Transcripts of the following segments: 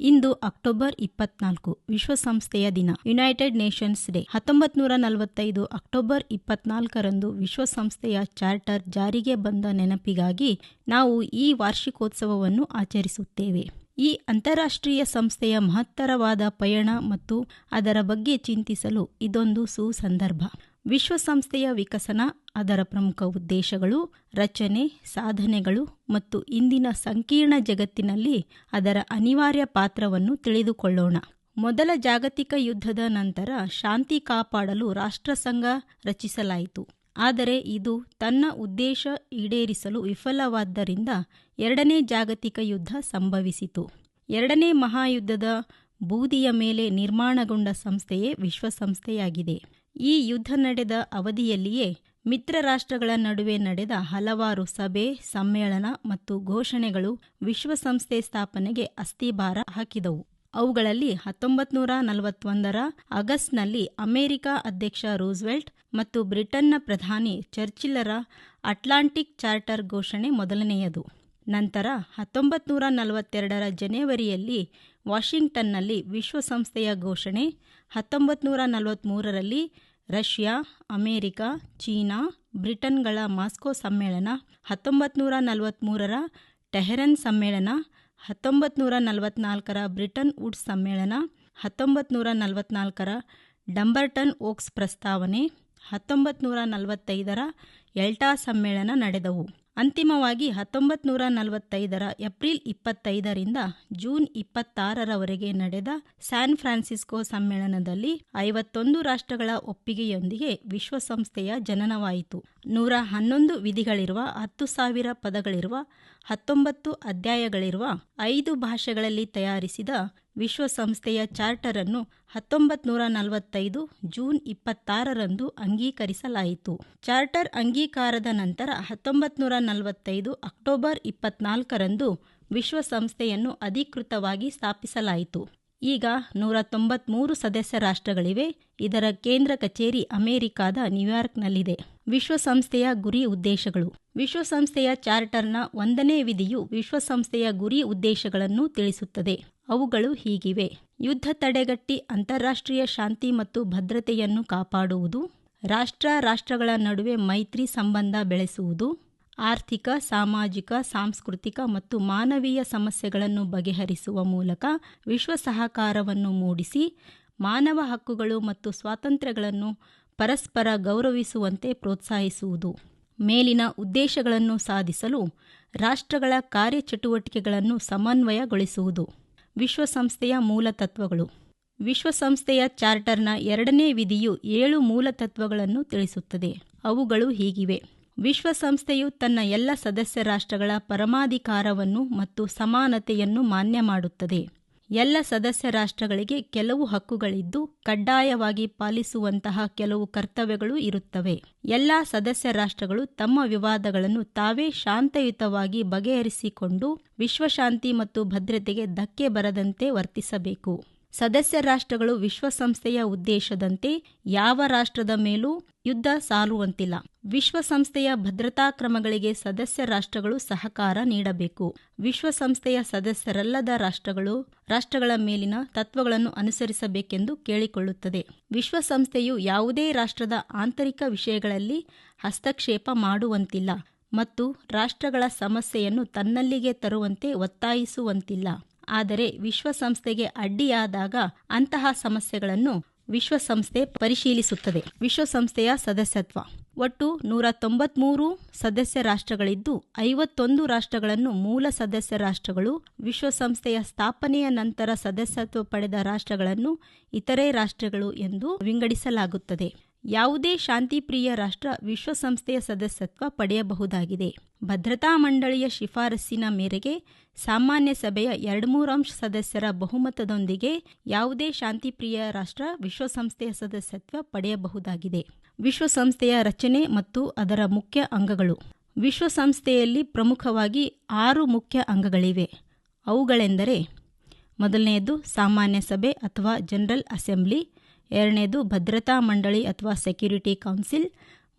ಇಂದು October ಇಪ್ಪತ್ನಾಲ್ಕು, ವಿಶ್ವಸಂಸ್ಥೆಯ ದಿನ. ಯುನೈಟೆಡ್ ನೇಷನ್ಸ್ ಡೇ ಹತ್ತೊಂಬತ್ತು ನೂರ ನಲವತ್ತೈದು, ಅಕ್ಟೋಬರ್ ಇಪ್ಪತ್ನಾಲ್ಕರಂದು ವಿಶ್ವಸಂಸ್ಥೆಯ ಚಾರ್ಟರ್ ಜಾರಿಗೆ ಬಂದ ನೆನಪಿಗಾಗಿ ನಾವು ಈ ವಾರ್ಷಿಕೋತ್ಸವವನ್ನು ಆಚರಿಸುತ್ತೇವೆ. ಈ ಅಂತಾರಾಷ್ಟ್ರೀಯ ಸಂಸ್ಥೆಯ ಮಹತ್ತರವಾದ ಪಯಣ ಮತ್ತು ಅದರ ಬಗ್ಗೆ ಚಿಂತಿಸಲು ಇದೊಂದು ಸುಸಂದರ್ಭ. ವಿಶ್ವಸಂಸ್ಥೆಯ ವಿಕಸನ, ಅದರ ಪ್ರಮುಖ ಉದ್ದೇಶಗಳು, ರಚನೆ, ಸಾಧನೆಗಳು ಮತ್ತು ಇಂದಿನ ಸಂಕೀರ್ಣ ಜಗತ್ತಿನಲ್ಲಿ ಅದರ ಅನಿವಾರ್ಯ ಪಾತ್ರವನ್ನು ತಿಳಿದುಕೊಳ್ಳೋಣ. ಮೊದಲ ಜಾಗತಿಕ ಯುದ್ಧದ ನಂತರ ಶಾಂತಿ ಕಾಪಾಡಲು ರಾಷ್ಟ್ರಸಂಘ ರಚಿಸಲಾಯಿತು. ಆದರೆ ಇದು ತನ್ನ ಉದ್ದೇಶ ಈಡೇರಿಸಲು ವಿಫಲವಾದ್ದರಿಂದ ಎರಡನೇ ಜಾಗತಿಕ ಯುದ್ಧ ಸಂಭವಿಸಿತು. ಎರಡನೇ ಮಹಾಯುದ್ಧದ ಬೂದಿಯ ಮೇಲೆ ನಿರ್ಮಾಣಗೊಂಡ ಸಂಸ್ಥೆಯೇ ವಿಶ್ವಸಂಸ್ಥೆಯಾಗಿದೆ. ಈ ಯುದ್ಧ ನಡೆದ ಅವಧಿಯಲ್ಲಿಯೇ ಮಿತ್ರ ರಾಷ್ಟ್ರಗಳ ನಡುವೆ ನಡೆದ ಹಲವಾರು ಸಭೆ, ಸಮ್ಮೇಳನ ಮತ್ತು ಘೋಷಣೆಗಳು ವಿಶ್ವಸಂಸ್ಥೆ ಸ್ಥಾಪನೆಗೆ ಅಸ್ಥಿಭಾರ ಹಾಕಿದವು. ಅವುಗಳಲ್ಲಿ ಹತ್ತೊಂಬತ್ತು ನೂರ ನಲವತ್ತೊಂದರ ಆಗಸ್ಟ್ನಲ್ಲಿ ಅಮೆರಿಕ ಅಧ್ಯಕ್ಷ ರೂಸ್ವೆಲ್ಟ್ ಮತ್ತು ಬ್ರಿಟನ್ನ ಪ್ರಧಾನಿ ಚರ್ಚಿಲರ ಅಟ್ಲಾಂಟಿಕ್ ಚಾರ್ಟರ್ ಘೋಷಣೆ ಮೊದಲನೆಯದು. ನಂತರ ಹತ್ತೊಂಬತ್ತು ನೂರ ನಲವತ್ತೆರಡರ ಜನವರಿಯಲ್ಲಿ ವಾಷಿಂಗ್ಟನ್ನಲ್ಲಿ ವಿಶ್ವಸಂಸ್ಥೆಯ ಘೋಷಣೆ ಹತ್ತೊಂಬತ್ತು ನೂರ ನಲವತ್ತ್ಮೂರರಲ್ಲಿ ರಷ್ಯಾ, ಅಮೇರಿಕಾ, ಚೀನಾ, ಬ್ರಿಟನ್ಗಳ ಮಾಸ್ಕೋ ಸಮ್ಮೇಳನ ಹತ್ತೊಂಬತ್ತು ನೂರ ನಲವತ್ತ್ಮೂರರ ಟೆಹರನ್ ಸಮ್ಮೇಳನ ಹತ್ತೊಂಬತ್ತು ನೂರ ನಲವತ್ನಾಲ್ಕರ ಬ್ರಿಟನ್ ವುಡ್ಸ್ ಸಮ್ಮೇಳನ ಹತ್ತೊಂಬತ್ತು ನೂರ ನಲವತ್ನಾಲ್ಕರ ಡಂಬರ್ಟನ್ ಓಕ್ಸ್ ಪ್ರಸ್ತಾವನೆ ಹತ್ತೊಂಬತ್ತು ನೂರ ನಲವತ್ತೈದರ ಎಲ್ಟಾ ಸಮ್ಮೇಳನ ನಡೆದವು. ಅಂತಿಮವಾಗಿ ಹತ್ತೊಂಬತ್ತು ನೂರ ನಲವತ್ತೈದರ ಏಪ್ರಿಲ್ ಇಪ್ಪತ್ತೈದರಿಂದ ಜೂನ್ ಇಪ್ಪತ್ತಾರರವರೆಗೆ ನಡೆದ ಸ್ಯಾನ್ ಫ್ರಾನ್ಸಿಸ್ಕೋ ಸಮ್ಮೇಳನದಲ್ಲಿ ಐವತ್ತೊಂದು ರಾಷ್ಟ್ರಗಳ ಒಪ್ಪಿಗೆಯೊಂದಿಗೆ ವಿಶ್ವಸಂಸ್ಥೆಯ ಜನನವಾಯಿತು. ನೂರ ಹನ್ನೊಂದು ವಿಧಿಗಳಿರುವ, ಹತ್ತು ಸಾವಿರ ಪದಗಳಿರುವ, ಹತ್ತೊಂಬತ್ತು ಅಧ್ಯಾಯಗಳಿರುವ, ಐದು ಭಾಷೆಗಳಲ್ಲಿ ತಯಾರಿಸಿದ ವಿಶ್ವಸಂಸ್ಥೆಯ ಚಾರ್ಟರ್ ಅನ್ನು ಹತ್ತೊಂಬತ್ತು ನೂರ ನಲವತ್ತೈದು ಜೂನ್ ಇಪ್ಪತ್ತಾರರಂದು ಅಂಗೀಕರಿಸಲಾಯಿತು. ಚಾರ್ಟರ್ ಅಂಗೀಕಾರದ ನಂತರ ಹತ್ತೊಂಬತ್ತು ನೂರ ನಲವತ್ತೈದು ಅಕ್ಟೋಬರ್ ಇಪ್ಪತ್ನಾಲ್ಕರಂದು ವಿಶ್ವಸಂಸ್ಥೆಯನ್ನು ಅಧಿಕೃತವಾಗಿ ಸ್ಥಾಪಿಸಲಾಯಿತು. ಈಗ ನೂರ ತೊಂಬತ್ಮೂರು ಸದಸ್ಯ ರಾಷ್ಟ್ರಗಳಿವೆ. ಇದರ ಕೇಂದ್ರ ಕಚೇರಿ ಅಮೆರಿಕಾದ ನ್ಯೂಯಾರ್ಕ್ನಲ್ಲಿದೆ. ವಿಶ್ವಸಂಸ್ಥೆಯ ಗುರಿ ಉದ್ದೇಶಗಳು. ವಿಶ್ವಸಂಸ್ಥೆಯ ಚಾರ್ಟರ್ನ ಒಂದನೇ ವಿಧಿಯು ವಿಶ್ವಸಂಸ್ಥೆಯ ಗುರಿ ಉದ್ದೇಶಗಳನ್ನು ತಿಳಿಸುತ್ತದೆ. ಅವುಗಳು ಹೀಗಿವೆ. ಯುದ್ಧ ತಡೆಗಟ್ಟಿ, ಅಂತಾರಾಷ್ಟ್ರೀಯ ಶಾಂತಿ ಮತ್ತು ಭದ್ರತೆಯನ್ನು ಕಾಪಾಡುವುದು, ರಾಷ್ಟ್ರ ರಾಷ್ಟ್ರಗಳ ನಡುವೆ ಮೈತ್ರಿ ಸಂಬಂಧ ಬೆಳೆಸುವುದು, ಆರ್ಥಿಕ, ಸಾಮಾಜಿಕ, ಸಾಂಸ್ಕೃತಿಕ ಮತ್ತು ಮಾನವೀಯ ಸಮಸ್ಯೆಗಳನ್ನು ಬಗೆಹರಿಸುವ ಮೂಲಕ ವಿಶ್ವ ಸಹಕಾರವನ್ನು ಮೂಡಿಸಿ, ಮಾನವ ಹಕ್ಕುಗಳು ಮತ್ತು ಸ್ವಾತಂತ್ರ್ಯಗಳನ್ನು ಪರಸ್ಪರ ಗೌರವಿಸುವಂತೆ ಪ್ರೋತ್ಸಾಹಿಸುವುದು. ಮೇಲಿನ ಉದ್ದೇಶಗಳನ್ನು ಸಾಧಿಸಲು ರಾಷ್ಟ್ರಗಳ ಕಾರ್ಯಚಟುವಟಿಕೆಗಳನ್ನು ಸಮನ್ವಯಗೊಳಿಸುವುದು. ವಿಶ್ವಸಂಸ್ಥೆಯ ಮೂಲತತ್ವಗಳು. ವಿಶ್ವಸಂಸ್ಥೆಯ ಚಾರ್ಟರ್ನ ಎರಡನೇ ವಿಧಿಯು ಏಳು ಮೂಲತತ್ವಗಳನ್ನು ತಿಳಿಸುತ್ತದೆ. ಅವುಗಳು ಹೀಗಿವೆ. ವಿಶ್ವಸಂಸ್ಥೆಯು ತನ್ನ ಎಲ್ಲ ಸದಸ್ಯ ರಾಷ್ಟ್ರಗಳ ಪರಮಾಧಿಕಾರವನ್ನು ಮತ್ತು ಸಮಾನತೆಯನ್ನು ಮಾನ್ಯ ಮಾಡುತ್ತದೆ. ಎಲ್ಲ ಸದಸ್ಯ ರಾಷ್ಟ್ರಗಳಿಗೆ ಕೆಲವು ಹಕ್ಕುಗಳಿದ್ದು ಕಡ್ಡಾಯವಾಗಿ ಪಾಲಿಸುವಂತಹ ಕೆಲವು ಕರ್ತವ್ಯಗಳು ಇರುತ್ತವೆ. ಎಲ್ಲ ಸದಸ್ಯ ರಾಷ್ಟ್ರಗಳು ತಮ್ಮ ವಿವಾದಗಳನ್ನು ತಾವೇ ಶಾಂತಯುತವಾಗಿ ಬಗೆಹರಿಸಿಕೊಂಡು ವಿಶ್ವಶಾಂತಿ ಮತ್ತು ಭದ್ರತೆಗೆ ಧಕ್ಕೆ ಬರದಂತೆ ವರ್ತಿಸಬೇಕು. ಸದಸ್ಯ ರಾಷ್ಟ್ರಗಳು ವಿಶ್ವಸಂಸ್ಥೆಯ ಉದ್ದೇಶದಂತೆ ಯಾವ ರಾಷ್ಟ್ರದ ಮೇಲೂ ಯುದ್ಧ ಸಾಲುವಂತಿಲ್ಲ ವಿಶ್ವಸಂಸ್ಥೆಯ ಭದ್ರತಾ ಕ್ರಮಗಳಿಗೆ ಸದಸ್ಯ ರಾಷ್ಟ್ರಗಳು ಸಹಕಾರ ನೀಡಬೇಕು. ವಿಶ್ವಸಂಸ್ಥೆಯ ಸದಸ್ಯರಲ್ಲದ ರಾಷ್ಟ್ರಗಳು ರಾಷ್ಟ್ರಗಳ ಮೇಲಿನ ತತ್ವಗಳನ್ನು ಅನುಸರಿಸಬೇಕೆಂದು ಕೇಳಿಕೊಳ್ಳುತ್ತದೆ. ವಿಶ್ವಸಂಸ್ಥೆಯು ಯಾವುದೇ ರಾಷ್ಟ್ರದ ಆಂತರಿಕ ವಿಷಯಗಳಲ್ಲಿ ಹಸ್ತಕ್ಷೇಪ ಮಾಡುವಂತಿಲ್ಲ ಮತ್ತು ರಾಷ್ಟ್ರಗಳ ಸಮಸ್ಯೆಯನ್ನು ತನ್ನಲ್ಲಿಗೆ ತರುವಂತೆ ಒತ್ತಾಯಿಸುವಂತಿಲ್ಲ. ಆದರೆ ವಿಶ್ವಸಂಸ್ಥೆಗೆ ಅಡ್ಡಿಯಾದಾಗ ಅಂತಹ ಸಮಸ್ಯೆಗಳನ್ನು ವಿಶ್ವಸಂಸ್ಥೆ ಪರಿಶೀಲಿಸುತ್ತದೆ. ವಿಶ್ವಸಂಸ್ಥೆಯ ಸದಸ್ಯತ್ವ. ಒಟ್ಟು ನೂರ ತೊಂಬತ್ಮೂರು ಸದಸ್ಯ ರಾಷ್ಟ್ರಗಳಿದ್ದು ಐವತ್ತೊಂದು ರಾಷ್ಟ್ರಗಳನ್ನು ಮೂಲ ಸದಸ್ಯ ರಾಷ್ಟ್ರಗಳು, ವಿಶ್ವಸಂಸ್ಥೆಯ ಸ್ಥಾಪನೆಯ ನಂತರ ಸದಸ್ಯತ್ವ ಪಡೆದ ರಾಷ್ಟ್ರಗಳನ್ನು ಇತರೆ ರಾಷ್ಟ್ರಗಳು ಎಂದು ವಿಂಗಡಿಸಲಾಗುತ್ತದೆ. ಯಾವುದೇ ಶಾಂತಿಪ್ರಿಯ ರಾಷ್ಟ್ರ ವಿಶ್ವಸಂಸ್ಥೆಯ ಸದಸ್ಯತ್ವ ಪಡೆಯಬಹುದಾಗಿದೆ. ಭದ್ರತಾ ಮಂಡಳಿಯ ಶಿಫಾರಸ್ಸಿನ ಮೇರೆಗೆ ಸಾಮಾನ್ಯ ಸಭೆಯ ಎರಡು ಅಂಶ ಸದಸ್ಯರ ಬಹುಮತದೊಂದಿಗೆ ಯಾವುದೇ ಶಾಂತಿಪ್ರಿಯ ರಾಷ್ಟ್ರ ವಿಶ್ವಸಂಸ್ಥೆಯ ಸದಸ್ಯತ್ವ ಪಡೆಯಬಹುದಾಗಿದೆ. ವಿಶ್ವಸಂಸ್ಥೆಯ ರಚನೆ ಮತ್ತು ಅದರ ಮುಖ್ಯ ಅಂಗಗಳು. ವಿಶ್ವಸಂಸ್ಥೆಯಲ್ಲಿ ಪ್ರಮುಖವಾಗಿ ಆರು ಮುಖ್ಯ ಅಂಗಗಳಿವೆ. ಅವುಗಳೆಂದರೆ, ಮೊದಲನೆಯದು ಸಾಮಾನ್ಯ ಸಭೆ ಅಥವಾ ಜನರಲ್ ಅಸೆಂಬ್ಲಿ ಎರಡನೇದು ಭದ್ರತಾ ಮಂಡಳಿ ಅಥವಾ ಸೆಕ್ಯುರಿಟಿ ಕೌನ್ಸಿಲ್,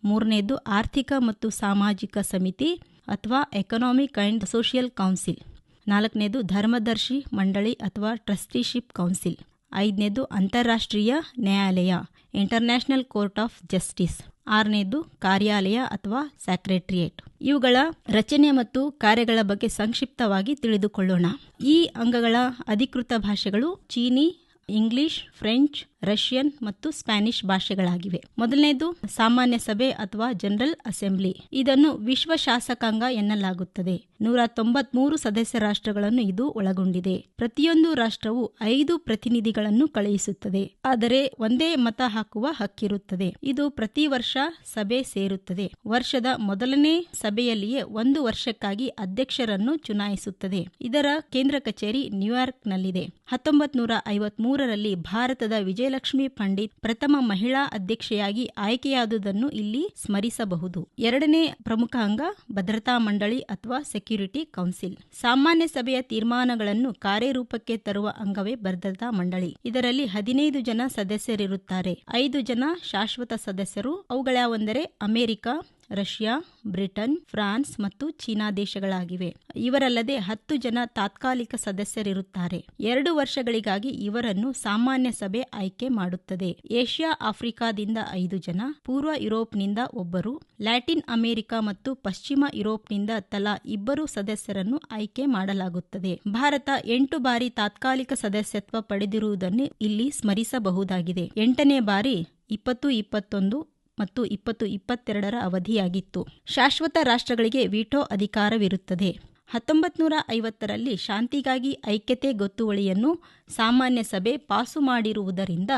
ಮೂರನೇದು ಆರ್ಥಿಕ ಮತ್ತು ಸಾಮಾಜಿಕ ಸಮಿತಿ ಅಥವಾ ಎಕನಾಮಿಕ್ ಆ್ಯಂಡ್ ಸೋಷಿಯಲ್ ಕೌನ್ಸಿಲ್. ನಾಲ್ಕನೇದು ಧರ್ಮದರ್ಶಿ ಮಂಡಳಿ ಅಥವಾ ಟ್ರಸ್ಟಿಶಿಪ್ ಕೌನ್ಸಿಲ್. ಐದನೇದು ಅಂತಾರಾಷ್ಟ್ರೀಯ ನ್ಯಾಯಾಲಯ, ಇಂಟರ್ನ್ಯಾಷನಲ್ ಕೋರ್ಟ್ ಆಫ್ ಜಸ್ಟಿಸ್. ಆರನೇದು ಕಾರ್ಯಾಲಯ ಅಥವಾ ಸ್ಯಾಕ್ರೆಟ್ರಿಯೇಟ್ ಇವುಗಳ ರಚನೆ ಮತ್ತು ಕಾರ್ಯಗಳ ಬಗ್ಗೆ ಸಂಕ್ಷಿಪ್ತವಾಗಿ ತಿಳಿದುಕೊಳ್ಳೋಣ. ಈ ಅಂಗಗಳ ಅಧಿಕೃತ ಭಾಷೆಗಳು ಚೀನಿ, ಇಂಗ್ಲಿಷ್, ಫ್ರೆಂಚ್ ರಷ್ಯನ್ ಮತ್ತು ಸ್ಪ್ಯಾನಿಷ್ ಭಾಷೆಗಳಾಗಿವೆ. ಮೊದಲನೇದು ಸಾಮಾನ್ಯ ಸಭೆ ಅಥವಾ ಜನರಲ್ ಅಸೆಂಬ್ಲಿ. ಇದನ್ನು ವಿಶ್ವ ಶಾಸಕಾಂಗ ಎನ್ನಲಾಗುತ್ತದೆ. ನೂರ ತೊಂಬತ್ಮೂರು ಸದಸ್ಯ ರಾಷ್ಟ್ರಗಳನ್ನು ಇದು ಒಳಗೊಂಡಿದೆ. ಪ್ರತಿಯೊಂದು ರಾಷ್ಟ್ರವು ಐದು ಪ್ರತಿನಿಧಿಗಳನ್ನು ಕಳುಹಿಸುತ್ತದೆ. ಆದರೆ ಒಂದೇ ಮತ ಹಾಕುವ ಹಕ್ಕಿರುತ್ತದೆ. ಇದು ಪ್ರತಿ ವರ್ಷ ಸಭೆ ಸೇರುತ್ತದೆ. ವರ್ಷದ ಮೊದಲನೇ ಸಭೆಯಲ್ಲಿಯೇ ಒಂದು ವರ್ಷಕ್ಕಾಗಿ ಅಧ್ಯಕ್ಷರನ್ನು ಚುನಾಯಿಸುತ್ತದೆ. ಇದರ ಕೇಂದ್ರ ಕಚೇರಿ ನ್ಯೂಯಾರ್ಕ್ನಲ್ಲಿದೆ. ಹತ್ತೊಂಬತ್ ನೂರ ಐವತ್ಮೂರರಲ್ಲಿ ಭಾರತದ ವಿಜಯಲಕ್ಷ್ಮಿ ಪಂಡಿತ್ ಪ್ರಥಮ ಮಹಿಳಾ ಅಧ್ಯಕ್ಷೆಯಾಗಿ ಆಯ್ಕೆಯಾದುದನ್ನು ಇಲ್ಲಿ ಸ್ಮರಿಸಬಹುದು. ಎರಡನೇ ಪ್ರಮುಖ ಅಂಗ ಭದ್ರತಾ ಮಂಡಳಿ ಅಥವಾ ಸೆಕ್ಯೂರಿಟಿ ಕೌನ್ಸಿಲ್. ಸಾಮಾನ್ಯ ಸಭೆಯ ತೀರ್ಮಾನಗಳನ್ನು ಕಾರ್ಯರೂಪಕ್ಕೆ ತರುವ ಅಂಗವೇ ಭದ್ರತಾ ಮಂಡಳಿ. ಇದರಲ್ಲಿ ಹದಿನೈದು ಜನ ಸದಸ್ಯರಿರುತ್ತಾರೆ. ಐದು ಜನ ಶಾಶ್ವತ ಸದಸ್ಯರು. ಅವುಗಳ್ಯಾವೆಂದರೆ ಅಮೆರಿಕ ರಷ್ಯಾ, ಬ್ರಿಟನ್, ಫ್ರಾನ್ಸ್ ಮತ್ತು ಚೀನಾ ದೇಶಗಳಾಗಿವೆ. ಇವರಲ್ಲದೆ ಹತ್ತು ಜನ ತಾತ್ಕಾಲಿಕ ಸದಸ್ಯರಿರುತ್ತಾರೆ. ಎರಡು ವರ್ಷಗಳಿಗಾಗಿ ಇವರನ್ನು ಸಾಮಾನ್ಯ ಸಭೆ ಆಯ್ಕೆ ಮಾಡುತ್ತದೆ. ಏಷ್ಯಾ ಆಫ್ರಿಕಾದಿಂದ ಐದು ಜನ, ಪೂರ್ವ ಯುರೋಪ್ನಿಂದ ಒಬ್ಬರು, ಲ್ಯಾಟಿನ್ ಅಮೆರಿಕ ಮತ್ತು ಪಶ್ಚಿಮ ಯುರೋಪ್ನಿಂದ ತಲಾ ಇಬ್ಬರು ಸದಸ್ಯರನ್ನು ಆಯ್ಕೆ ಮಾಡಲಾಗುತ್ತದೆ. ಭಾರತ ಎಂಟು ಬಾರಿ ತಾತ್ಕಾಲಿಕ ಸದಸ್ಯತ್ವ ಪಡೆದಿರುವುದನ್ನು ಇಲ್ಲಿ ಸ್ಮರಿಸಬಹುದಾಗಿದೆ. ಎಂಟನೇ ಬಾರಿ, ಇಪ್ಪತ್ತು ಇಪ್ಪತ್ತೊಂದು ಮತ್ತು ಇಪ್ಪತ್ತು ಇಪ್ಪತ್ತೆರಡರ ಅವಧಿಯಾಗಿತ್ತು. ಶಾಶ್ವತ ರಾಷ್ಟ್ರಗಳಿಗೆ ವಿಟೋ ಅಧಿಕಾರವಿರುತ್ತದೆ. ಹತ್ತೊಂಬತ್ತು ನೂರ ಐವತ್ತರಲ್ಲಿ ಶಾಂತಿಗಾಗಿ ಐಕ್ಯತೆ ಗೊತ್ತುವಳಿಯನ್ನು ಸಾಮಾನ್ಯ ಸಭೆ ಪಾಸು ಮಾಡಿರುವುದರಿಂದ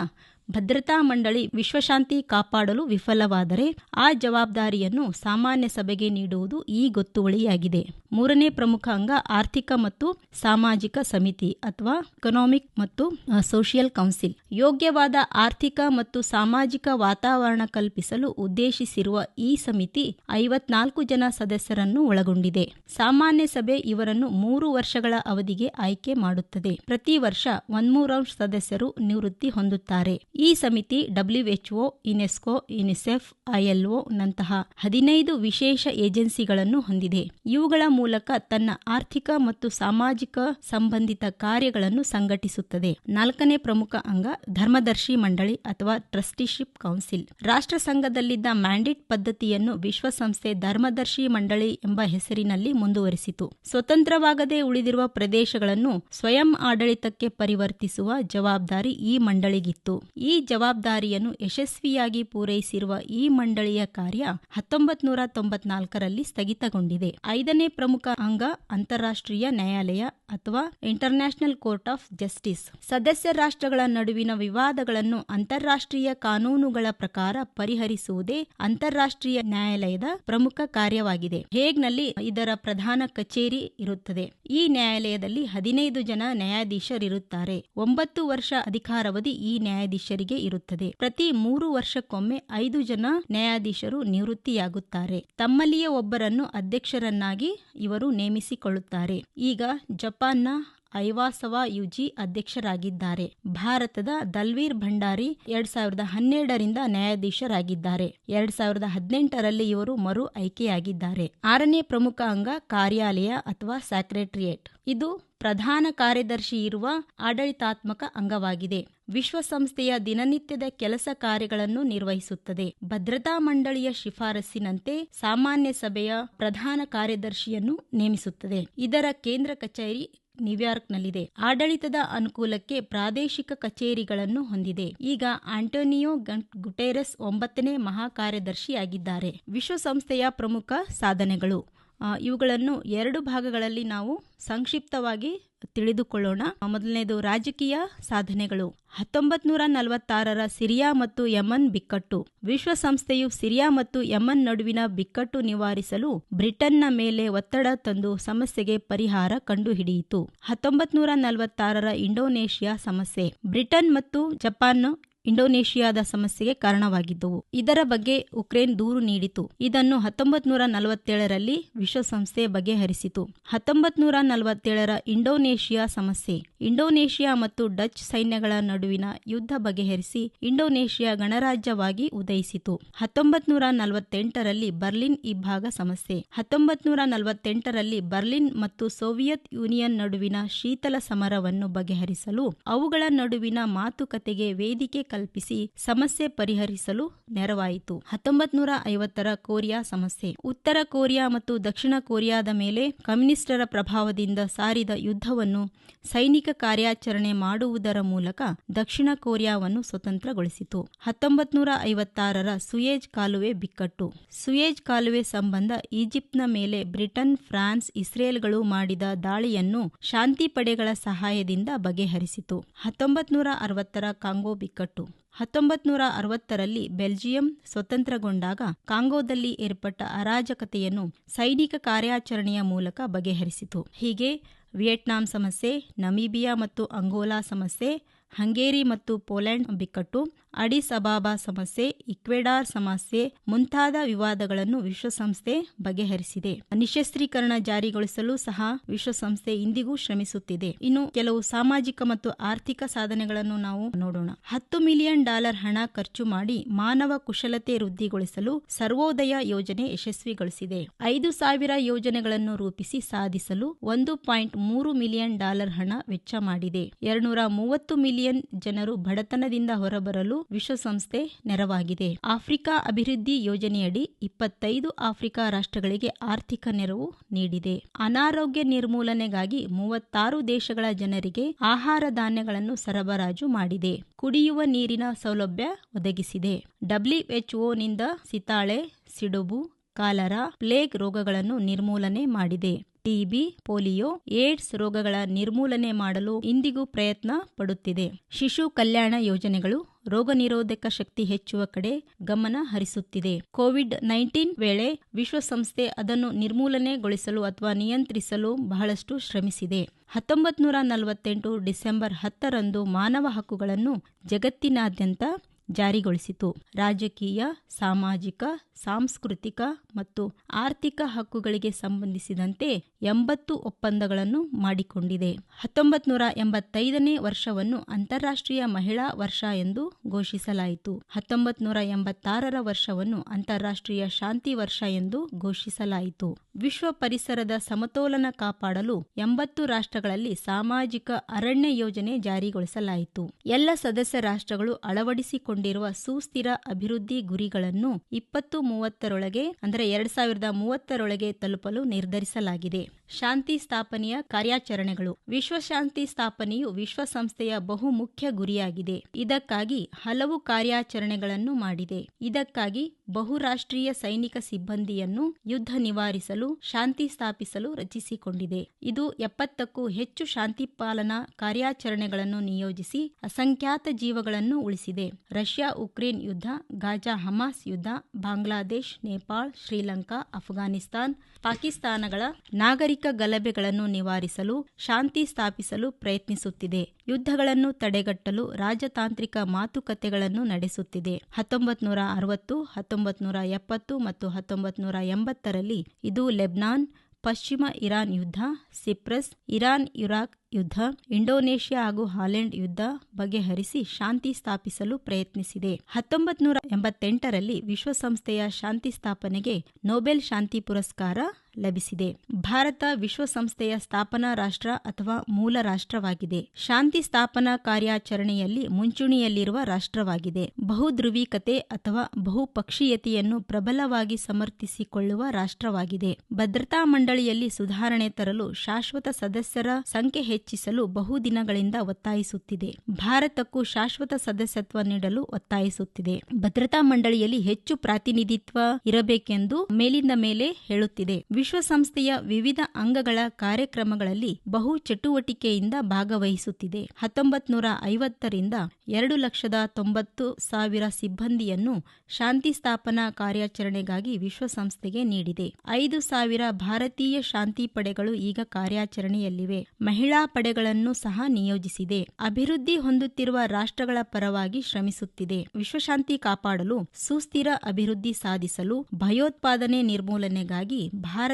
ಭದ್ರತಾ ಮಂಡಳಿ ವಿಶ್ವಶಾಂತಿ ಕಾಪಾಡಲು ವಿಫಲವಾದರೆ ಆ ಜವಾಬ್ದಾರಿಯನ್ನು ಸಾಮಾನ್ಯ ಸಭೆಗೆ ನೀಡುವುದು ಈ ಗೊತ್ತುವಳಿಯಾಗಿದೆ ಮೂರನೇ ಪ್ರಮುಖ ಅಂಗ ಆರ್ಥಿಕ ಮತ್ತು ಸಾಮಾಜಿಕ ಸಮಿತಿ ಅಥವಾ ಎಕನಾಮಿಕ್ ಮತ್ತು ಸೋಷಿಯಲ್ ಕೌನ್ಸಿಲ್ ಯೋಗ್ಯವಾದ ಆರ್ಥಿಕ ಮತ್ತು ಸಾಮಾಜಿಕ ವಾತಾವರಣ ಕಲ್ಪಿಸಲು ಉದ್ದೇಶಿಸಿರುವ ಈ ಸಮಿತಿ ಐವತ್ನಾಲ್ಕು ಜನ ಸದಸ್ಯರನ್ನು ಒಳಗೊಂಡಿದೆ. ಸಾಮಾನ್ಯ ಸಭೆ ಇವರನ್ನು ಮೂರು ವರ್ಷಗಳ ಅವಧಿಗೆ ಆಯ್ಕೆ ಮಾಡುತ್ತದೆ. ಪ್ರತಿ ವರ್ಷ ಒಂದ್ಮೂರಂಶ ಸದಸ್ಯರು ನಿವೃತ್ತಿ ಹೊಂದುತ್ತಾರೆ. ಈ ಸಮಿತಿ ಡಬ್ಲ್ಯೂಎಚ್ಒ ಯುನೆಸ್ಕೋ ಯುನಿಸೆಫ್ ಐಎಲ್ಒ ನಂತಹ ಹದಿನೈದು ವಿಶೇಷ ಏಜೆನ್ಸಿಗಳನ್ನು ಹೊಂದಿದೆ. ಇವುಗಳ ಮೂಲಕ ತನ್ನ ಆರ್ಥಿಕ ಮತ್ತು ಸಾಮಾಜಿಕ ಸಂಬಂಧಿತ ಕಾರ್ಯಗಳನ್ನು ಸಂಘಟಿಸುತ್ತದೆ. ನಾಲ್ಕನೇ ಪ್ರಮುಖ ಅಂಗ ಧರ್ಮದರ್ಶಿ ಮಂಡಳಿ ಅಥವಾ ಟ್ರಸ್ಟಿಶಿಪ್ ಕೌನ್ಸಿಲ್. ರಾಷ್ಟ್ರ ಸಂಘದಲ್ಲಿದ್ದ ಮ್ಯಾಂಡೇಟ್ ಪದ್ಧತಿಯನ್ನು ವಿಶ್ವಸಂಸ್ಥೆ ಧರ್ಮದರ್ಶಿ ಮಂಡಳಿ ಎಂಬ ಹೆಸರಿನಲ್ಲಿ ಮುಂದುವರಿಸಿತು. ಸ್ವತಂತ್ರವಾಗದೆ ಉಳಿದಿರುವ ಪ್ರದೇಶಗಳನ್ನು ಸ್ವಯಂ ಆಡಳಿತಕ್ಕೆ ಪರಿವರ್ತಿಸುವ ಜವಾಬ್ದಾರಿ ಈ ಮಂಡಳಿಗಿತ್ತು. ಜವಾಬ್ದಾರಿಯನ್ನು ಯಶಸ್ವಿಯಾಗಿ ಪೂರೈಸಿರುವ ಈ ಮಂಡಳಿಯ ಕಾರ್ಯ ಹತ್ತೊಂಬತ್ ನೂರ ತೊಂಬತ್ನಾಲ್ಕರಲ್ಲಿ ಸ್ಥಗಿತಗೊಂಡಿದೆ. ಐದನೇ ಪ್ರಮುಖ ಅಂಗ ಅಂತಾರಾಷ್ಟ್ರೀಯ ನ್ಯಾಯಾಲಯ ಅಥವಾ ಇಂಟರ್ನ್ಯಾಷನಲ್ ಕೋರ್ಟ್ ಆಫ್ ಜಸ್ಟಿಸ್. ಸದಸ್ಯ ರಾಷ್ಟ್ರಗಳ ನಡುವಿನ ವಿವಾದಗಳನ್ನು ಅಂತಾರಾಷ್ಟ್ರೀಯ ಕಾನೂನುಗಳ ಪ್ರಕಾರ ಪರಿಹರಿಸುವುದೇ ಅಂತಾರಾಷ್ಟ್ರೀಯ ನ್ಯಾಯಾಲಯದ ಪ್ರಮುಖ ಕಾರ್ಯವಾಗಿದೆ. ಹೇಗ್ನಲ್ಲಿ ಇದರ ಪ್ರಧಾನ ಕಚೇರಿ ಇರುತ್ತದೆ. ಈ ನ್ಯಾಯಾಲಯದಲ್ಲಿ ಹದಿನೈದು ಜನ ನ್ಯಾಯಾಧೀಶರಿರುತ್ತಾರೆ. ಒಂಬತ್ತು ವರ್ಷ ಅಧಿಕಾರವಧಿ ಈ ನ್ಯಾಯಾಧೀಶರಿಗೆ ಇರುತ್ತದೆ. ಪ್ರತಿ ಮೂರು ವರ್ಷಕ್ಕೊಮ್ಮೆ ಐದು ಜನ ನ್ಯಾಯಾಧೀಶರು ನಿವೃತ್ತಿಯಾಗುತ್ತಾರೆ. ತಮ್ಮಲ್ಲಿಯೇ ಒಬ್ಬರನ್ನು ಅಧ್ಯಕ್ಷರನ್ನಾಗಿ ಇವರು ನೇಮಿಸಿಕೊಳ್ಳುತ್ತಾರೆ. ಈಗ ಜಪಾನ್ನ ಐವಾಸವಾ ಯುಜಿ ಅಧ್ಯಕ್ಷರಾಗಿದ್ದಾರೆ. ಭಾರತದ ದಲ್ವೀರ್ ಭಂಡಾರಿ ಎರಡ್ ಸಾವಿರದ ಹನ್ನೆರಡರಿಂದ ನ್ಯಾಯಾಧೀಶರಾಗಿದ್ದಾರೆ. ಎರಡ್ ಸಾವಿರದ ಹದಿನೆಂಟರಲ್ಲಿ ಇವರು ಮರು ಆಯ್ಕೆಯಾಗಿದ್ದಾರೆ. ಆರನೇ ಪ್ರಮುಖ ಅಂಗ ಕಾರ್ಯಾಲಯ ಅಥವಾ ಸೆಕ್ರೆಟರಿಯೇಟ್. ಇದು ಪ್ರಧಾನ ಕಾರ್ಯದರ್ಶಿ ಇರುವ ಆಡಳಿತಾತ್ಮಕ ಅಂಗವಾಗಿದೆ. ವಿಶ್ವಸಂಸ್ಥೆಯ ದಿನನಿತ್ಯದ ಕೆಲಸ ಕಾರ್ಯಗಳನ್ನು ನಿರ್ವಹಿಸುತ್ತದೆ. ಭದ್ರತಾ ಮಂಡಳಿಯ ಶಿಫಾರಸ್ಸಿನಂತೆ ಸಾಮಾನ್ಯ ಸಭೆಯ ಪ್ರಧಾನ ಕಾರ್ಯದರ್ಶಿಯನ್ನು ನೇಮಿಸುತ್ತದೆ. ಇದರ ಕೇಂದ್ರ ಕಚೇರಿ ನ್ಯೂಯಾರ್ಕ್ನಲ್ಲಿದೆ. ಆಡಳಿತದ ಅನುಕೂಲಕ್ಕೆ ಪ್ರಾದೇಶಿಕ ಕಚೇರಿಗಳನ್ನು ಹೊಂದಿದೆ. ಈಗ ಆಂಟೋನಿಯೋ ಗುಟೇರಸ್ ಒಂಬತ್ತನೇ ಮಹಾಕಾರ್ಯದರ್ಶಿಯಾಗಿದ್ದಾರೆ. ವಿಶ್ವಸಂಸ್ಥೆಯ ಪ್ರಮುಖ ಸಾಧನೆಗಳು. ಇವುಗಳನ್ನು ಎರಡು ಭಾಗಗಳಲ್ಲಿ ನಾವು ಸಂಕ್ಷಿಪ್ತವಾಗಿ ತಿಳಿದುಕೊಳ್ಳೋಣ. ಮೊದಲನೇದು ರಾಜಕೀಯ ಸಾಧನೆಗಳು. ಹತ್ತೊಂಬತ್ ನೂರ ನಲವತ್ತಾರರ ಸಿರಿಯಾ ಮತ್ತು ಯಮನ್ ಬಿಕ್ಕಟ್ಟು. ವಿಶ್ವಸಂಸ್ಥೆಯು ಸಿರಿಯಾ ಮತ್ತು ಯಮನ್ ನಡುವಿನ ಬಿಕ್ಕಟ್ಟು ನಿವಾರಿಸಲು ಬ್ರಿಟನ್ನ ಮೇಲೆ ಒತ್ತಡ ತಂದು ಸಮಸ್ಯೆಗೆ ಪರಿಹಾರ ಕಂಡುಹಿಡಿಯಿತು. ಹತ್ತೊಂಬತ್ ನೂರ ನಲವತ್ತಾರರ ಇಂಡೋನೇಷ್ಯಾ ಸಮಸ್ಯೆ. ಬ್ರಿಟನ್ ಮತ್ತು ಜಪಾನ್ ಇಂಡೋನೇಷಿಯಾದ ಸಮಸ್ಯೆಗೆ ಕಾರಣವಾಗಿದ್ದವು. ಇದರ ಬಗ್ಗೆ ಉಕ್ರೇನ್ ದೂರು ನೀಡಿತು. ಇದನ್ನು ಹತ್ತೊಂಬತ್ ನೂರ ನಲವತ್ತೇಳರಲ್ಲಿ ವಿಶ್ವಸಂಸ್ಥೆ ಬಗೆಹರಿಸಿತು ಹತ್ತೊಂಬತ್ ನೂರ ನಲವತ್ತೇಳರ ಇಂಡೋನೇಷಿಯಾ ಸಮಸ್ಯೆ. ಇಂಡೋನೇಷಿಯಾ ಮತ್ತು ಡಚ್ ಸೈನ್ಯಗಳ ನಡುವಿನ ಯುದ್ಧ ಬಗೆಹರಿಸಿ ಇಂಡೋನೇಷಿಯಾ ಗಣರಾಜ್ಯವಾಗಿ ಉದಯಿಸಿತು. ಹತ್ತೊಂಬತ್ ನೂರ ನಲವತ್ತೆಂಟರಲ್ಲಿ ಬರ್ಲಿನ್ ಇಬ್ಬಾಗ ಸಮಸ್ಯೆ. ಹತ್ತೊಂಬತ್ ನೂರ ನಲವತ್ತೆಂಟರಲ್ಲಿ ಬರ್ಲಿನ್ ಮತ್ತು ಸೋವಿಯತ್ ಯೂನಿಯನ್ ನಡುವಿನ ಶೀತಲ ಸಮರವನ್ನು ಬಗೆಹರಿಸಲು ಅವುಗಳ ನಡುವಿನ ಮಾತುಕತೆಗೆ ವೇದಿಕೆ ಕಲ್ಪಿಸಿ ಸಮಸ್ಯೆ ಪರಿಹರಿಸಲು ನೆರವಾಯಿತು. ಹತ್ತೊಂಬತ್ ನೂರ ಐವತ್ತರ ಕೊರಿಯಾ ಸಮಸ್ಯೆ. ಉತ್ತರ ಕೊರಿಯಾ ಮತ್ತು ದಕ್ಷಿಣ ಕೊರಿಯಾದ ಮೇಲೆ ಕಮ್ಯುನಿಸ್ಟರ ಪ್ರಭಾವದಿಂದ ಸಾರಿದ ಯುದ್ಧವನ್ನು ಸೈನಿಕ ಕಾರ್ಯಾಚರಣೆ ಮಾಡುವುದರ ಮೂಲಕ ದಕ್ಷಿಣ ಕೊರಿಯಾವನ್ನು ಸ್ವತಂತ್ರಗೊಳಿಸಿತು. ಹತ್ತೊಂಬತ್ ನೂರ ಐವತ್ತಾರರ ಸುಯೇಜ್ ಕಾಲುವೆ ಬಿಕ್ಕಟ್ಟು. ಸುಯೇಜ್ ಕಾಲುವೆ ಸಂಬಂಧ ಈಜಿಪ್ಟ್ನ ಮೇಲೆ ಬ್ರಿಟನ್, ಫ್ರಾನ್ಸ್, ಇಸ್ರೇಲ್ಗಳು ಮಾಡಿದ ದಾಳಿಯನ್ನು ಶಾಂತಿ ಪಡೆಗಳ ಸಹಾಯದಿಂದ ಬಗೆಹರಿಸಿತು. ಹತ್ತೊಂಬತ್ ನೂರ ಅರವತ್ತರ ಕಾಂಗೋ ಬಿಕ್ಕಟ್ಟು. ಹತ್ತೊಂಬತ್ ನೂರ ಅರವತ್ತರಲ್ಲಿ ಬೆಲ್ಜಿಯಂ ಸ್ವತಂತ್ರಗೊಂಡಾಗ ಕಾಂಗೋದಲ್ಲಿ ಏರ್ಪಟ್ಟ ಅರಾಜಕತೆಯನ್ನು ಸೈನಿಕ ಕಾರ್ಯಾಚರಣೆಯ ಮೂಲಕ ಬಗೆಹರಿಸಿತು. ಹೀಗೆ ವಿಯೆಟ್ನಾಂ ಸಮಸ್ಯೆ, ನಮೀಬಿಯಾ ಮತ್ತು ಅಂಗೋಲಾ ಸಮಸ್ಯೆ, ಹಂಗೇರಿ ಮತ್ತು ಪೋಲೆಂಡ್ ಬಿಕ್ಕಟ್ಟು ಅಡಿಸ್ ಅಬಾಬಾ ಸಮಸ್ಯೆ, ಇಕ್ವೆಡಾರ್ ಸಮಸ್ಯೆ ಮುಂತಾದ ವಿವಾದಗಳನ್ನು ವಿಶ್ವಸಂಸ್ಥೆ ಬಗೆಹರಿಸಿದೆ. ನಿಶಸ್ತ್ರೀಕರಣ ಜಾರಿಗೊಳಿಸಲು ಸಹ ವಿಶ್ವಸಂಸ್ಥೆ ಇಂದಿಗೂ ಶ್ರಮಿಸುತ್ತಿದೆ. ಇನ್ನು ಕೆಲವು ಸಾಮಾಜಿಕ ಮತ್ತು ಆರ್ಥಿಕ ಸಾಧನೆಗಳನ್ನು ನಾವು ನೋಡೋಣ. ಹತ್ತು ಮಿಲಿಯನ್ ಡಾಲರ್ ಹಣ ಖರ್ಚು ಮಾಡಿ ಮಾನವ ಕುಶಲತೆ ವೃದ್ಧಿಗೊಳಿಸಲು ಸರ್ವೋದಯ ಯೋಜನೆ ಯಶಸ್ವಿಗೊಳಿಸಿದೆ. ಐದು ಸಾವಿರ ಯೋಜನೆಗಳನ್ನು ರೂಪಿಸಿ ಸಾಧಿಸಲು ಒಂದು ಪಾಯಿಂಟ್ ಮೂರು ಮಿಲಿಯನ್ ಡಾಲರ್ ಹಣ ವೆಚ್ಚ ಮಾಡಿದೆ. ಎರಡ್ನೂರ ಮೂವತ್ತು ಮಿಲಿಯನ್ ಜನರು ಬಡತನದಿಂದ ಹೊರಬರಲು ವಿಶ್ವಸಂಸ್ಥೆ ನೆರವಾಗಿದೆ. ಆಫ್ರಿಕಾ ಅಭಿವೃದ್ಧಿ ಯೋಜನೆಯಡಿ ಇಪ್ಪತ್ತೈದು ಆಫ್ರಿಕಾ ರಾಷ್ಟ್ರಗಳಿಗೆ ಆರ್ಥಿಕ ನೆರವು ನೀಡಿದೆ. ಅನಾರೋಗ್ಯ ನಿರ್ಮೂಲನೆಗಾಗಿ ಮೂವತ್ತಾರು ದೇಶಗಳ ಜನರಿಗೆ ಆಹಾರ ಧಾನ್ಯಗಳನ್ನು ಸರಬರಾಜು ಮಾಡಿದೆ. ಕುಡಿಯುವ ನೀರಿನ ಸೌಲಭ್ಯ ಒದಗಿಸಿದೆ. ಡಬ್ಲ್ಯೂಎಚ್ಒನಿಂದ ಸಿತಾಳೆ, ಸಿಡುಬು, ಕಾಲರಾ, ಪ್ಲೇಗ್ ರೋಗಗಳನ್ನು ನಿರ್ಮೂಲನೆ ಮಾಡಿದೆ. ಟಿಬಿ ಪೋಲಿಯೋ, ಏಡ್ಸ್ ರೋಗಗಳ ನಿರ್ಮೂಲನೆ ಮಾಡಲು ಇಂದಿಗೂ ಪ್ರಯತ್ನ ಪಡುತ್ತಿದೆ. ಶಿಶು ಕಲ್ಯಾಣ ಯೋಜನೆಗಳು ರೋಗ ನಿರೋಧಕ ಶಕ್ತಿ ಹೆಚ್ಚುವ ಕಡೆ ಗಮನ ಹರಿಸುತ್ತಿದೆ. ಕೋವಿಡ್ ನೈನ್ಟೀನ್ ವೇಳೆ ವಿಶ್ವಸಂಸ್ಥೆ ಅದನ್ನು ನಿರ್ಮೂಲನೆಗೊಳಿಸಲು ಅಥವಾ ನಿಯಂತ್ರಿಸಲು ಬಹಳಷ್ಟು ಶ್ರಮಿಸಿದೆ. ಹತ್ತೊಂಬತ್ ನೂರ ನಲವತ್ತೆಂಟು ಡಿಸೆಂಬರ್ ಹತ್ತರಂದು ಮಾನವ ಹಕ್ಕುಗಳನ್ನು ಜಗತ್ತಿನಾದ್ಯಂತ ಜಾರಿಗೊಳಿಸಿತು. ರಾಜಕೀಯ, ಸಾಮಾಜಿಕ, ಸಾಂಸ್ಕೃತಿಕ ಮತ್ತು ಆರ್ಥಿಕ ಹಕ್ಕುಗಳಿಗೆ ಸಂಬಂಧಿಸಿದಂತೆ ಎಂಬತ್ತು ಒಪ್ಪಂದಗಳನ್ನು ಮಾಡಿಕೊಂಡಿದೆ. ಹತ್ತೊಂಬತ್ ನೂರ ಎಂಬತ್ತೈದನೇ ವರ್ಷವನ್ನು ಅಂತಾರಾಷ್ಟ್ರೀಯ ಮಹಿಳಾ ವರ್ಷ ಎಂದು ಘೋಷಿಸಲಾಯಿತು. ಹತ್ತೊಂಬತ್ ನೂರ ಎಂಬತ್ತಾರರ ವರ್ಷವನ್ನು ಅಂತಾರಾಷ್ಟ್ರೀಯ ಶಾಂತಿ ವರ್ಷ ಎಂದು ಘೋಷಿಸಲಾಯಿತು. ವಿಶ್ವ ಪರಿಸರದ ಸಮತೋಲನ ಕಾಪಾಡಲು ಎಂಬತ್ತು ರಾಷ್ಟ್ರಗಳಲ್ಲಿ ಸಾಮಾಜಿಕ ಅರಣ್ಯ ಯೋಜನೆ ಜಾರಿಗೊಳಿಸಲಾಯಿತು. ಎಲ್ಲ ಸದಸ್ಯ ರಾಷ್ಟ್ರಗಳು ಅಳವಡಿಸಿಕೊಂಡಿರುವ ಸುಸ್ಥಿರ ಅಭಿವೃದ್ಧಿ ಗುರಿಗಳನ್ನು ಇಪ್ಪತ್ತು ಮೂವತ್ತರೊಳಗೆ, ಅಂದರೆ ಎರಡ್ ಸಾವಿರದ ಮೂವತ್ತರೊಳಗೆ ತಲುಪಲು ನಿರ್ಧರಿಸಲಾಗಿದೆ. ಶಾಂತಿ ಸ್ಥಾಪನೆಯ ಕಾರ್ಯಾಚರಣೆಗಳು. ವಿಶ್ವಶಾಂತಿ ಸ್ಥಾಪನೆಯು ವಿಶ್ವಸಂಸ್ಥೆಯ ಬಹುಮುಖ್ಯ ಗುರಿಯಾಗಿದೆ. ಇದಕ್ಕಾಗಿ ಹಲವು ಕಾರ್ಯಾಚರಣೆಗಳನ್ನು ಮಾಡಿದೆ. ಇದಕ್ಕಾಗಿ ಬಹುರಾಷ್ಟ್ರೀಯ ಸೈನಿಕ ಸಿಬ್ಬಂದಿಯನ್ನು ಯುದ್ಧ ನಿವಾರಿಸಲು, ಶಾಂತಿ ಸ್ಥಾಪಿಸಲು ರಚಿಸಿಕೊಂಡಿದೆ. ಇದು ಎಪ್ಪತ್ತಕ್ಕೂ ಹೆಚ್ಚು ಶಾಂತಿ ಪಾಲನಾ ಕಾರ್ಯಾಚರಣೆಗಳನ್ನು ನಿಯೋಜಿಸಿ ಅಸಂಖ್ಯಾತ ಜೀವಗಳನ್ನು ಉಳಿಸಿದೆ. ರಷ್ಯಾ ಉಕ್ರೇನ್ ಯುದ್ಧ, ಗಾಜಾ ಹಮಾಸ್ ಯುದ್ಧ, ಬಾಂಗ್ಲಾದೇಶ್, ನೇಪಾಳ್, ಶ್ರೀಲಂಕಾ, ಅಫ್ಘಾನಿಸ್ತಾನ್, ಪಾಕಿಸ್ತಾನಗಳ ನಾಗರಿಕ ಗಲಭೆಗಳನ್ನು ನಿವಾರಿಸಲು, ಶಾಂತಿ ಸ್ಥಾಪಿಸಲು ಪ್ರಯತ್ನಿಸುತ್ತಿದೆ. ಯುದ್ಧಗಳನ್ನು ತಡೆಗಟ್ಟಲು ರಾಜತಾಂತ್ರಿಕ ಮಾತುಕತೆಗಳನ್ನು ನಡೆಸುತ್ತಿದೆ. ಹತ್ತೊಂಬತ್ ನೂರ ಅರವತ್ತು ಹತ್ತೊಂಬತ್ ನೂರ ಎಪ್ಪತ್ತು ಮತ್ತು ಹತ್ತೊಂಬತ್ ನೂರ ಎಂಬತ್ತರಲ್ಲಿ ಇದು ಲೆಬ್ನಾನ್, ಪಶ್ಚಿಮ ಇರಾನ್ ಯುದ್ಧ, ಸಿಪ್ರಸ್, ಇರಾನ್ ಇರಾಕ್ ಯುದ್ಧ, ಇಂಡೋನೇಷ್ಯಾ ಹಾಗೂ ಹಾಲೆಂಡ್ ಯುದ್ಧ ಬಗೆಹರಿಸಿ ಶಾಂತಿ ಸ್ಥಾಪಿಸಲು ಪ್ರಯತ್ನಿಸಿದೆ. ಹತ್ತೊಂಬತ್ ನೂರ ಎಂಬತ್ತೆಂಟರಲ್ಲಿ ವಿಶ್ವಸಂಸ್ಥೆಯ ಶಾಂತಿ ಸ್ಥಾಪನೆಗೆ ನೊಬೆಲ್ ಶಾಂತಿ ಪುರಸ್ಕಾರ ಲಭಿಸಿದೆ. ಭಾರತ ವಿಶ್ವಸಂಸ್ಥೆಯ ಸ್ಥಾಪನಾ ರಾಷ್ಟ್ರ ಅಥವಾ ಮೂಲ ರಾಷ್ಟ್ರವಾಗಿದೆ. ಶಾಂತಿ ಸ್ಥಾಪನಾ ಕಾರ್ಯಾಚರಣೆಯಲ್ಲಿ ಮುಂಚೂಣಿಯಲ್ಲಿರುವ ರಾಷ್ಟ್ರವಾಗಿದೆ. ಬಹುಧ್ರುವೀಕತೆ ಅಥವಾ ಬಹುಪಕ್ಷೀಯತೆಯನ್ನು ಪ್ರಬಲವಾಗಿ ಸಮರ್ಥಿಸಿಕೊಳ್ಳುವ ರಾಷ್ಟ್ರವಾಗಿದೆ. ಭದ್ರತಾ ಮಂಡಳಿಯಲ್ಲಿ ಸುಧಾರಣೆ ತರಲು ಶಾಶ್ವತ ಸದಸ್ಯರ ಸಂಖ್ಯೆ ಹೆಚ್ಚಿಸಲು ಬಹುದಿನಗಳಿಂದ ಒತ್ತಾಯಿಸುತ್ತಿದೆ. ಭಾರತಕ್ಕೂ ಶಾಶ್ವತ ಸದಸ್ಯತ್ವ ನೀಡಲು ಒತ್ತಾಯಿಸುತ್ತಿದೆ. ಭದ್ರತಾ ಮಂಡಳಿಯಲ್ಲಿ ಹೆಚ್ಚು ಪ್ರಾತಿನಿಧಿತ್ವ ಇರಬೇಕೆಂದು ಮೇಲಿಂದ ಮೇಲೆ ಹೇಳುತ್ತಿದೆ. ವಿಶ್ವಸಂಸ್ಥೆಯ ವಿವಿಧ ಅಂಗಗಳ ಕಾರ್ಯಕ್ರಮಗಳಲ್ಲಿ ಬಹು ಚಟುವಟಿಕೆಯಿಂದ ಭಾಗವಹಿಸುತ್ತಿದೆ. ಹತ್ತೊಂಬತ್ ನೂರ ಐವತ್ತರಿಂದ ಎರಡು ಲಕ್ಷದ ತೊಂಬತ್ತು ಸಾವಿರ ಸಿಬ್ಬಂದಿಯನ್ನು ಶಾಂತಿ ಸ್ಥಾಪನಾ ಕಾರ್ಯಾಚರಣೆಗಾಗಿ ವಿಶ್ವಸಂಸ್ಥೆಗೆ ನೀಡಿದೆ. ಐದು ಸಾವಿರ ಭಾರತೀಯ ಶಾಂತಿ ಪಡೆಗಳು ಈಗ ಕಾರ್ಯಾಚರಣೆಯಲ್ಲಿವೆ. ಮಹಿಳಾ ಪಡೆಗಳನ್ನು ಸಹ ನಿಯೋಜಿಸಿದೆ. ಅಭಿವೃದ್ಧಿ ಹೊಂದುತ್ತಿರುವ ರಾಷ್ಟ್ರಗಳ ಪರವಾಗಿ ಶ್ರಮಿಸುತ್ತಿದೆ. ವಿಶ್ವಶಾಂತಿ ಕಾಪಾಡಲು ಸುಸ್ಥಿರ ಅಭಿವೃದ್ಧಿ ಸಾಧಿಸಲು ಭಯೋತ್ಪಾದನೆ ನಿರ್ಮೂಲನೆಗಾಗಿ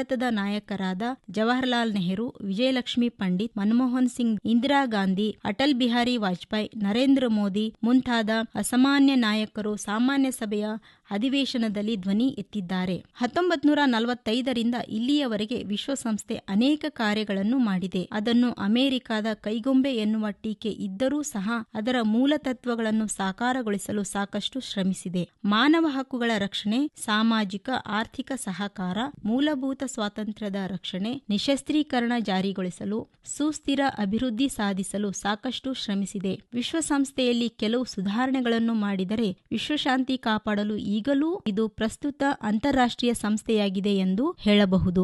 ಭಾರತದ ನಾಯಕರಾದ ಜವಾಹರಲಾಲ್ ನೆಹರು, ವಿಜಯಲಕ್ಷ್ಮಿ ಪಂಡಿತ್ ಮನಮೋಹನ್ ಸಿಂಗ್, ಇಂದಿರಾ ಗಾಂಧಿ, ಅಟಲ್ ಬಿಹಾರಿ ವಾಜಪೇಯಿ, ನರೇಂದ್ರ ಮೋದಿ ಮುಂತಾದ ಅಸಾಮಾನ್ಯ ನಾಯಕರು ಸಾಮಾನ್ಯ ಸಭೆಯ ಅಧಿವೇಶನದಲ್ಲಿ ಧ್ವನಿ ಎತ್ತಿದ್ದಾರೆ. ಹತ್ತೊಂಬತ್ ನೂರ ನಲವತ್ತೈದರಿಂದ ಇಲ್ಲಿಯವರೆಗೆ ವಿಶ್ವಸಂಸ್ಥೆ ಅನೇಕ ಕಾರ್ಯಗಳನ್ನು ಮಾಡಿದೆ. ಅದನ್ನು ಅಮೆರಿಕದ ಕೈಗೊಂಬೆ ಎನ್ನುವ ಟೀಕೆ ಇದ್ದರೂ ಸಹ ಅದರ ಮೂಲ ತತ್ವಗಳನ್ನು ಸಾಕಾರಗೊಳಿಸಲು ಸಾಕಷ್ಟು ಶ್ರಮಿಸಿದೆ. ಮಾನವ ಹಕ್ಕುಗಳ ರಕ್ಷಣೆ, ಸಾಮಾಜಿಕ, ಆರ್ಥಿಕ ಸಹಕಾರ, ಮೂಲಭೂತ ಸ್ವಾತಂತ್ರ್ಯದ ರಕ್ಷಣೆ, ನಿಶಸ್ತ್ರೀಕರಣ ಜಾರಿಗೊಳಿಸಲು, ಸುಸ್ಥಿರ ಅಭಿವೃದ್ಧಿ ಸಾಧಿಸಲು ಸಾಕಷ್ಟು ಶ್ರಮಿಸಿದೆ. ವಿಶ್ವಸಂಸ್ಥೆಯಲ್ಲಿ ಕೆಲವು ಸುಧಾರಣೆಗಳನ್ನು ಮಾಡಿದರೆ ವಿಶ್ವಶಾಂತಿ ಕಾಪಾಡಲು ಈಗಲೂ ಇದು ಪ್ರಸ್ತುತ ಅಂತಾರಾಷ್ಟ್ರೀಯ ಸಂಸ್ಥೆಯಾಗಿದೆ ಎಂದು ಹೇಳಬಹುದು.